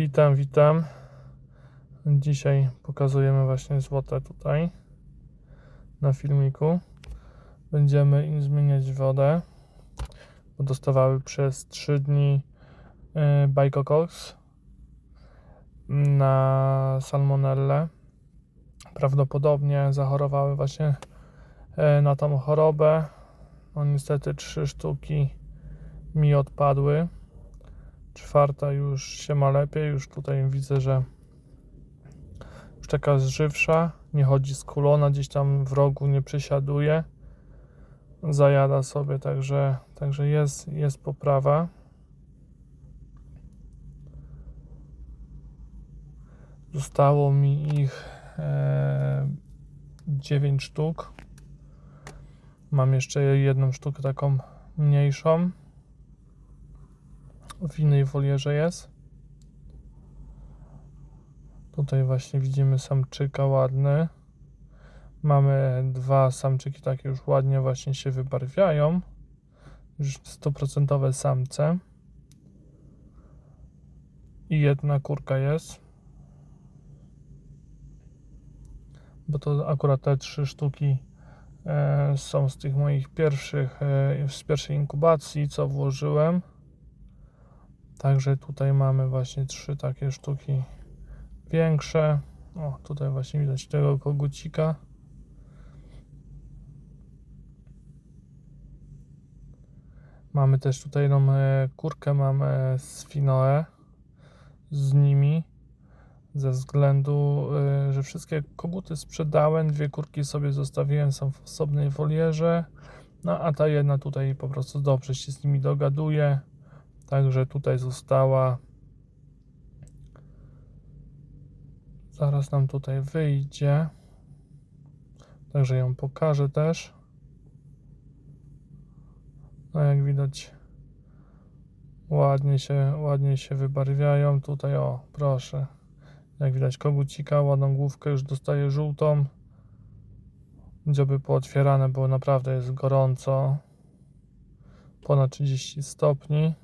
Witam, witam. Dzisiaj pokazujemy właśnie złote tutaj na filmiku. Będziemy im zmieniać wodę, bo dostawały przez 3 dni yy, Bajkokoks na salmonellę. Prawdopodobnie zachorowały właśnie yy, na tą chorobę. No niestety trzy sztuki mi odpadły czwarta już się ma lepiej, już tutaj widzę, że już taka zżywsza, nie chodzi z kulona, gdzieś tam w rogu nie przysiaduje, zajada sobie, także, także jest, jest poprawa. Zostało mi ich e, 9 sztuk. Mam jeszcze jedną sztukę taką mniejszą w innej wolierze jest. Tutaj właśnie widzimy samczyka ładny. Mamy dwa samczyki takie już ładnie właśnie się wybarwiają. Już 100% samce. I jedna kurka jest. Bo to akurat te trzy sztuki e, są z tych moich pierwszych, e, z pierwszej inkubacji, co włożyłem. Także tutaj mamy właśnie trzy takie sztuki większe. O, tutaj właśnie widać tego kogucika. Mamy też tutaj jedną e, kurkę, mamy z Finoe z nimi. Ze względu, e, że wszystkie koguty sprzedałem, dwie kurki sobie zostawiłem, są w osobnej wolierze. No a ta jedna tutaj po prostu dobrze się z nimi dogaduje. Także tutaj została. Zaraz nam tutaj wyjdzie. Także ją pokażę też. No jak widać ładnie się, ładnie się wybarwiają. Tutaj o, proszę. Jak widać kogucika, ładną główkę już dostaje żółtą. Dzioby pootwierane, bo naprawdę jest gorąco. Ponad 30 stopni.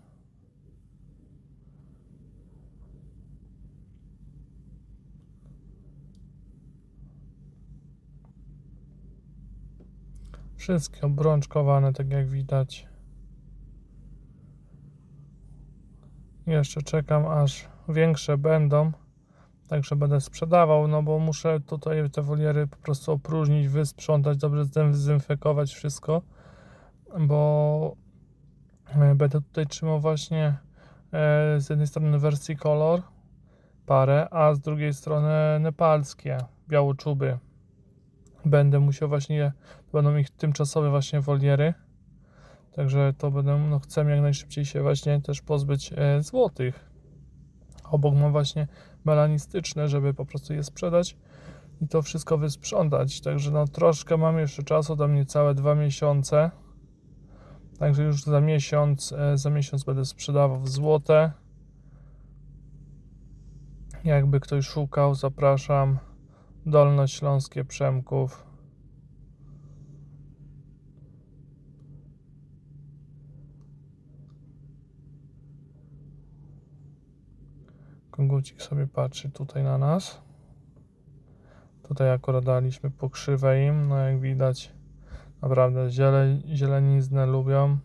Wszystkie obrączkowane, tak jak widać. Jeszcze czekam, aż większe będą. Także będę sprzedawał, no bo muszę tutaj te woliery po prostu opróżnić, wysprzątać, dobrze zdezynfekować wszystko, bo e, będę tutaj trzymał właśnie e, z jednej strony wersji kolor parę, a z drugiej strony nepalskie białoczuby będę musiał właśnie, będą ich tymczasowe właśnie woliery. Także to będę, no chcę jak najszybciej się właśnie też pozbyć e, złotych. Obok mam właśnie melanistyczne, żeby po prostu je sprzedać i to wszystko wysprzątać. Także no troszkę mam jeszcze czasu, tam niecałe dwa miesiące. Także już za miesiąc, e, za miesiąc będę sprzedawał złote. Jakby ktoś szukał, zapraszam. Dolnośląskie Przemków. Kogucik sobie patrzy tutaj na nas. Tutaj akurat daliśmy pokrzywę im, no jak widać naprawdę ziele, zieleniznę lubią.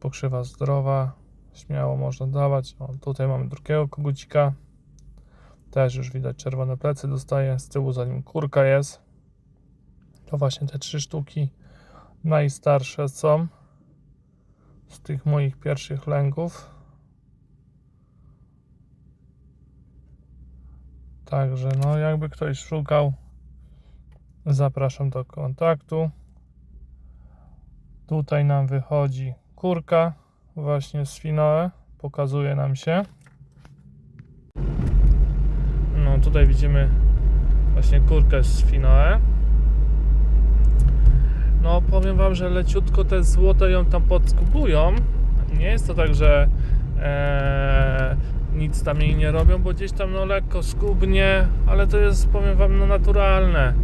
Pokrzywa zdrowa, śmiało można dawać. O, tutaj mamy drugiego kogucika. Też już widać czerwone plecy dostaje. Z tyłu za nim kurka jest. To właśnie te trzy sztuki najstarsze są z tych moich pierwszych lęków. Także no jakby ktoś szukał zapraszam do kontaktu. Tutaj nam wychodzi kurka właśnie z Finoe pokazuje nam się. No tutaj widzimy właśnie kurkę z Finoe. No powiem wam, że leciutko te złote ją tam podskupują. Nie jest to tak, że e, nic tam jej nie robią, bo gdzieś tam no lekko skubnie, ale to jest powiem wam no naturalne.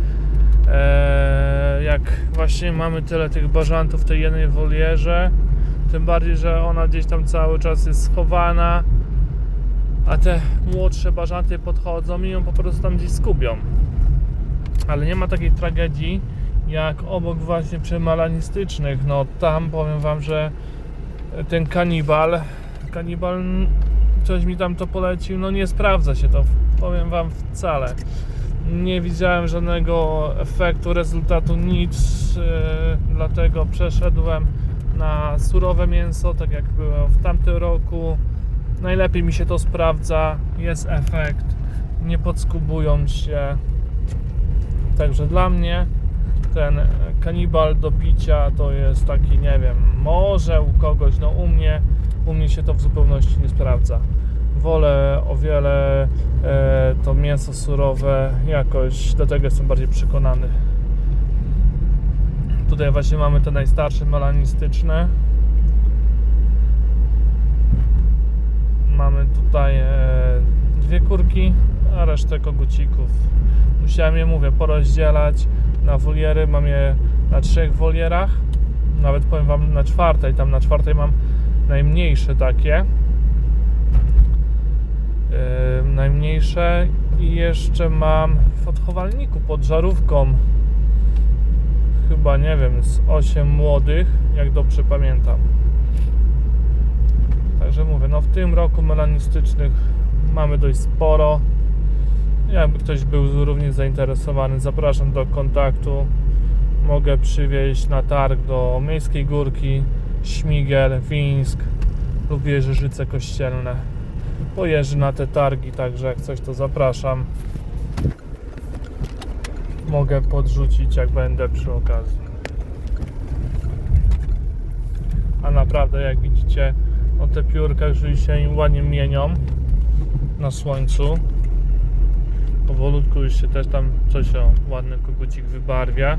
E, jak właśnie mamy tyle tych bażantów w tej jednej wolierze, tym bardziej, że ona gdzieś tam cały czas jest schowana, a te młodsze bażanty podchodzą i ją po prostu tam gdzieś skubią. Ale nie ma takiej tragedii jak obok właśnie przy malanistycznych. No tam powiem wam, że ten kanibal, kanibal coś mi tam to polecił, no nie sprawdza się to, powiem wam wcale. Nie widziałem żadnego efektu, rezultatu, nic, yy, dlatego przeszedłem na surowe mięso, tak jak było w tamtym roku. Najlepiej mi się to sprawdza, jest efekt, nie podskubują się. Także dla mnie ten kanibal do picia to jest taki, nie wiem, może u kogoś, no u mnie, u mnie się to w zupełności nie sprawdza. Wolę o wiele e, to mięso surowe, jakoś do tego jestem bardziej przekonany. Tutaj właśnie mamy te najstarsze melanistyczne. Mamy tutaj e, dwie kurki, a resztę kogucików. Musiałem je, mówię, porozdzielać na woliery. Mam je na trzech wolierach. Nawet powiem Wam na czwartej. Tam na czwartej mam najmniejsze takie. Yy, najmniejsze i jeszcze mam w odchowalniku pod żarówką chyba nie wiem z 8 młodych jak dobrze pamiętam także mówię no w tym roku melanistycznych mamy dość sporo jakby ktoś był również zainteresowany zapraszam do kontaktu mogę przywieźć na targ do Miejskiej Górki Śmigiel, Wińsk lub Jeżyżyce Kościelne pojeżdżę na te targi, także jak coś to zapraszam. Mogę podrzucić jak będę przy okazji. A naprawdę jak widzicie, no te piórka już się ładnie mienią na słońcu. Powolutku już się też tam coś o ładny kogucik wybarwia.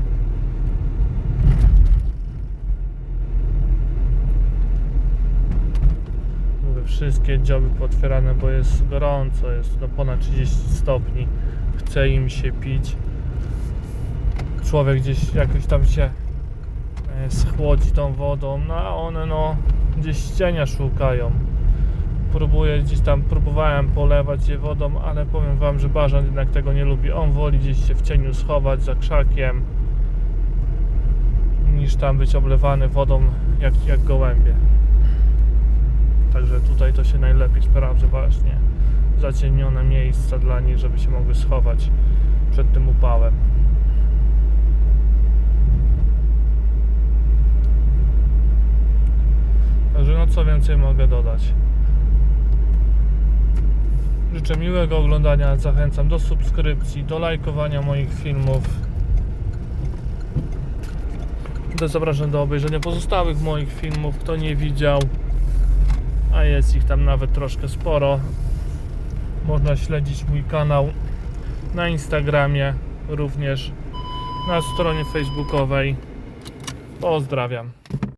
Mówię, wszystkie dzioby potwierane, bo jest gorąco, jest no ponad 30 stopni. Chce im się pić. Człowiek gdzieś jakoś tam się e, schłodzi tą wodą, no a one no gdzieś cienia szukają. Próbuję gdzieś tam, próbowałem polewać je wodą, ale powiem wam, że Bażan jednak tego nie lubi. On woli gdzieś się w cieniu schować za krzakiem niż tam być oblewany wodą jak, jak gołębie. Także tutaj to się najlepiej sprawdza właśnie zacienione miejsca dla nich, żeby się mogły schować przed tym upałem. Także no co więcej mogę dodać. Życzę miłego oglądania, zachęcam do subskrypcji, do lajkowania moich filmów. Zapraszam do obejrzenia pozostałych moich filmów, kto nie widział a jest ich tam nawet troszkę sporo. Można śledzić mój kanał na Instagramie, również na stronie facebookowej. Pozdrawiam.